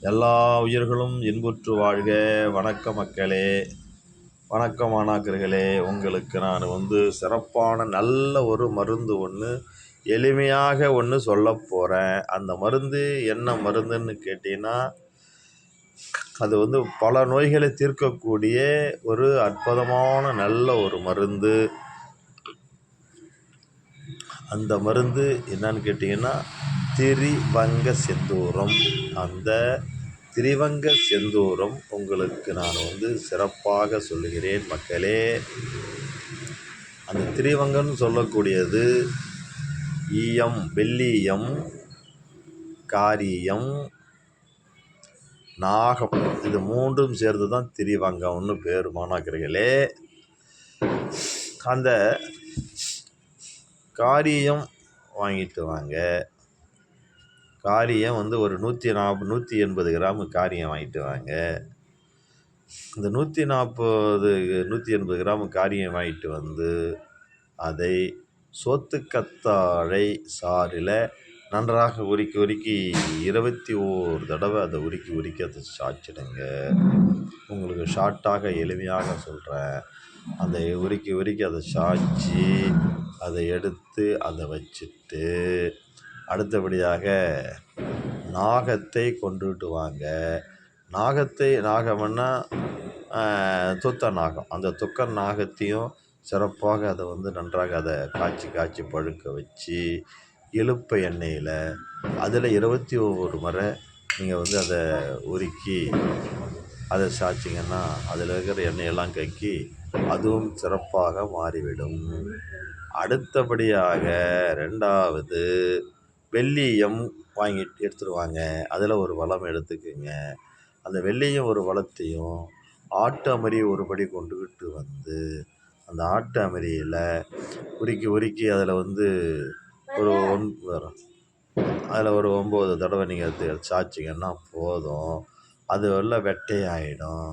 எல்லா உயிர்களும் இன்புற்று வாழ்க. வணக்க மக்களே வணக்கம் மாணாக்கர்களே. உங்களுக்கு நான் வந்து சிறப்பான நல்ல ஒரு மருந்து ஒன்று எளிமையாக ஒன்று சொல்ல போகிறேன் அந்த மருந்து என்ன மருந்துன்னு கேட்டிங்கன்னா அது வந்து பல நோய்களை தீர்க்கக்கூடிய ஒரு அற்புதமான நல்ல ஒரு மருந்து. அந்த மருந்து என்னன்னு கேட்டிங்கன்னா திரிவங்க செந்தூரம் அந்த திரிவங்க செந்தூரம் உங்களுக்கு நான் வந்து சிறப்பாக சொல்லுகிறேன் மக்களே. அந்த திரிவங்கன்னு சொல்லக்கூடியது ஈயம் வெள்ளீயம் காரியம் நாகம். இது மூன்றும் சேர்ந்து தான் திரிவங்கம்னு பேர் மாணாக்கர்களே. அந்த காரியம் வாங்கிட்டு வாங்க. காரியம் வந்து ஒரு நூற்றி நாற்பது நூற்றி எண்பது கிராமு காரியம் வாங்கிட்டு வாங்க. இந்த நூற்றி நாற்பது நூற்றி எண்பது கிராமு காரியம் வாங்கிட்டு வந்து அதை சோத்துக்கத்தாழை சாறில் நன்றாக உருக்கி உருக்கி இருபத்தி ஓரு தடவை அதை உருக்கி உருக்கி அதை சாய்ச்சிடுங்க. உங்களுக்கு ஷார்ட்டாக எளிமையாக சொல்கிறேன் அதை உருக்கி உருக்கி அதை சாய்ச்சி அதை எடுத்து அதை வச்சுட்டு அடுத்தபடியாக நாகத்தை கொண்டுட்டு வாங்க நாகத்தை நாகம்னா துத்த நாகம். அந்த துக்க நாகத்தையும் சிறப்பாக அதை வந்து நன்றாக அதை காய்ச்சி காய்ச்சி பழுக்க வச்சு இழுப்ப எண்ணெயில் அதில் இருபத்தி ஒவ்வொரு முறை நீங்கள் வந்து அதை உருக்கி அதை சாய்ச்சிங்கன்னா அதில் இருக்கிற எண்ணெயெல்லாம் கக்கி அதுவும் சிறப்பாக மாறிவிடும். அடுத்தபடியாக ரெண்டாவது வெள்ளியம் வாங்கிட்டு எடுத்துகிட்டு வாங்க அதில் ஒரு வளம் எடுத்துக்கோங்க. அந்த வெள்ளியும் ஒரு வளத்தையும் ஆட்டு அமரி ஒரு படி கொண்டுக்கிட்டு வந்து அந்த ஆட்டு அமரியில் உருக்கி உருக்கி அதில் வந்து ஒரு ஒன் வரும் அதில் ஒரு ஒம்பது தடவை நீங்கள் எடுத்து சாய்ச்சிங்கன்னா போதும். அது எல்லாம் வெட்டையாயிடும்.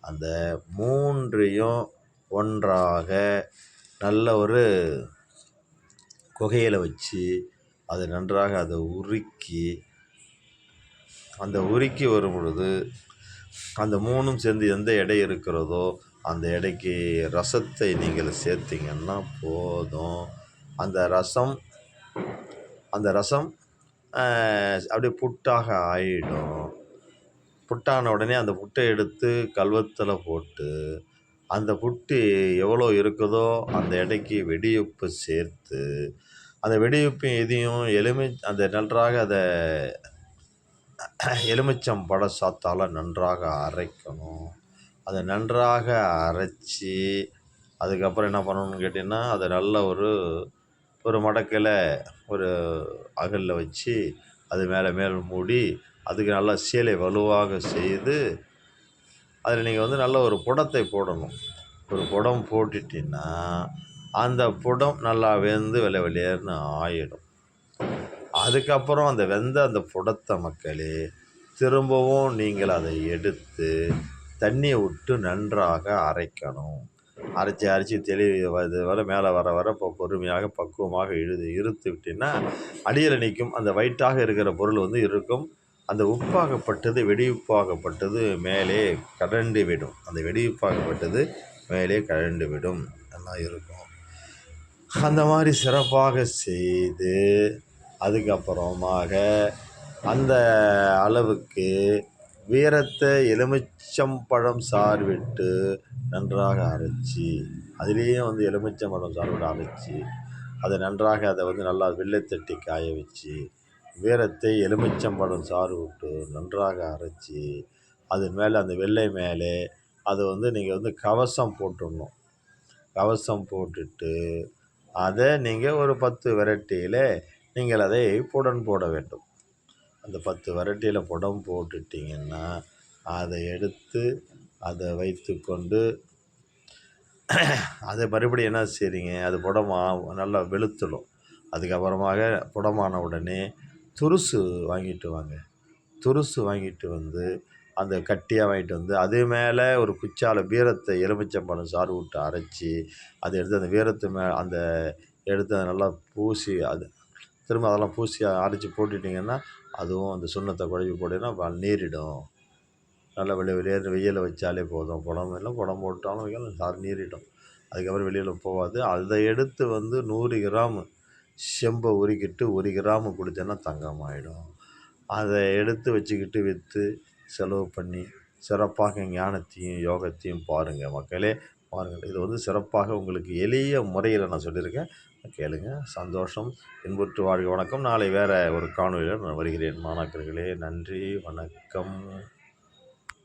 அந்த மூன்றையும் ஒன்றாக நல்ல ஒரு குகையில் வச்சு அது நன்றாக அதை உருக்கி அந்த உருக்கி வரும் பொழுது அந்த மூணும் சேர்ந்து எந்த எடை இருக்கிறதோ அந்த எடைக்கு ரசத்தை நீங்கள் சேர்த்திங்கன்னா போதும். அந்த ரசம் அந்த ரசம் அப்படியே புட்டாக ஆயிடும். புட்டான உடனே அந்த புட்டை எடுத்து கல்வத்தில் போட்டு அந்த புட்டு எவ்வளோ இருக்குதோ அந்த எடைக்கு வெடியுப்பு சேர்த்து அந்த வெடிவிப்பையும் இதையும் எலுமி அந்த நன்றாக அதை எலுமிச்சம் பட சாத்தால் நன்றாக அரைக்கணும். அதை நன்றாக அரைச்சி அதுக்கப்புறம் என்ன பண்ணணும்னு கேட்டிங்கன்னா அதை நல்ல ஒரு ஒரு மடக்கில் ஒரு அகலில் வச்சு அது மேலே மேல் மூடி அதுக்கு நல்லா சேலை வலுவாக செய்து அதில் நீங்கள் வந்து நல்ல ஒரு புடத்தை போடணும். ஒரு புடம் போட்டுட்டின்னா அந்த புடம் நல்லா வெந்து வெள்ளை வெளியேறுனு ஆயிடும். அதுக்கப்புறம் அந்த வெந்த அந்த புடத்தை மக்களே திரும்பவும் நீங்கள் அதை எடுத்து தண்ணியை விட்டு நன்றாக அரைக்கணும். அரைச்சி அரைச்சி தெளிவு இது வர மேலே வர வர இப்போ பொறுமையாக பக்குவமாக இழுது இழுத்து விட்டிங்கன்னா அடியில் நிற்கும். அந்த வயிற்றாக இருக்கிற பொருள் வந்து இருக்கும். அந்த உப்பாகப்பட்டது வெடிப்பாகப்பட்டது மேலே கடண்டு விடும். அந்த வெடிப்பாகப்பட்டது மேலே கழண்டு விடும். எல்லாம் இருக்கும். அந்த மாதிரி சிறப்பாக செய்து அதுக்கப்புறமாக அந்த அளவுக்கு வீரத்தை எலுமிச்சம்பழம் சாறு விட்டு நன்றாக அரைச்சி அதுலேயும் வந்து எலுமிச்சம்பழம் சாறு விட்டு அரைச்சி அதை நன்றாக அதை வந்து நல்லா வெள்ளைத்தட்டி காய வச்சு வீரத்தை எலுமிச்சம்பழம் சாறு விட்டு நன்றாக அரைச்சி அது மேலே அந்த வெள்ளை மேலே அதை வந்து நீங்கள் வந்து கவசம் போட்டுடணும். கவசம் போட்டுட்டு அதை நீங்கள் ஒரு பத்து வெரைட்டியில் நீங்கள் அதை புடன் போட வேண்டும். அந்த பத்து வெரைட்டியில் புடம் போட்டுட்டிங்கன்னா அதை எடுத்து அதை வைத்து கொண்டு அதை மறுபடியும் என்ன செய்கிறீங்க அது புடமா நல்லா வெளுத்துடும். அதுக்கப்புறமாக புடமான உடனே துருசு வாங்கிட்டு வாங்க. துருசு வாங்கிட்டு வந்து அந்த கட்டியாக வாங்கிட்டு வந்து அது மேலே ஒரு குச்சால வீரத்தை எலுமிச்சம்பழம் சாறு விட்டு அரைச்சி அதை எடுத்து அந்த வீரத்து மே அந்த எடுத்து அதை நல்லா பூசி அது திரும்ப அதெல்லாம் பூசி அரைச்சி போட்டுட்டிங்கன்னா அதுவும் அந்த சுண்ணத்தை குழம்பி போட்டிங்கன்னா நீரிடும். நல்லா வெளியே வெளியே வெயிலில் வச்சாலே போதும். புடம் இல்லை புடம் போட்டாலும் வைக்கலாம் சாறு நீரிடும். அதுக்கப்புறம் வெளியில் போகாது. அதை எடுத்து வந்து நூறு கிராமு செம்பை உருக்கிட்டு ஒரு கிராமு கொடுத்தேன்னா ஆகிடும் அதை எடுத்து வச்சுக்கிட்டு விற்று செலவு பண்ணி சிறப்பாக ஞானத்தையும் யோகத்தையும் பாருங்கள் மக்களே. பாருங்கள் இது வந்து சிறப்பாக உங்களுக்கு எளிய முறையில் நான் சொல்லியிருக்கேன். கேளுங்க சந்தோஷம். இன்புற்று வாழ்க. வணக்கம். நாளை வேறு ஒரு காணொலியில் நான் வருகிறேன். மாணாக்கர்களே நன்றி. வணக்கம்.